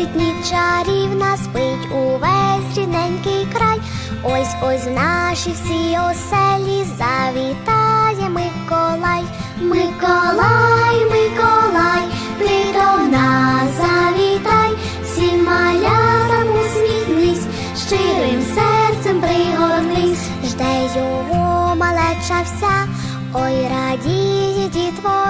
світить ніч чарівна, спить увесь рідненький край. Ось ось в наші всі оселі завітає Миколай. Миколай, Миколай, ти до нас завітай, всім малятам усміхнись, щирим серцем пригорнись, жде його малеча вся, ой радіє дітвора,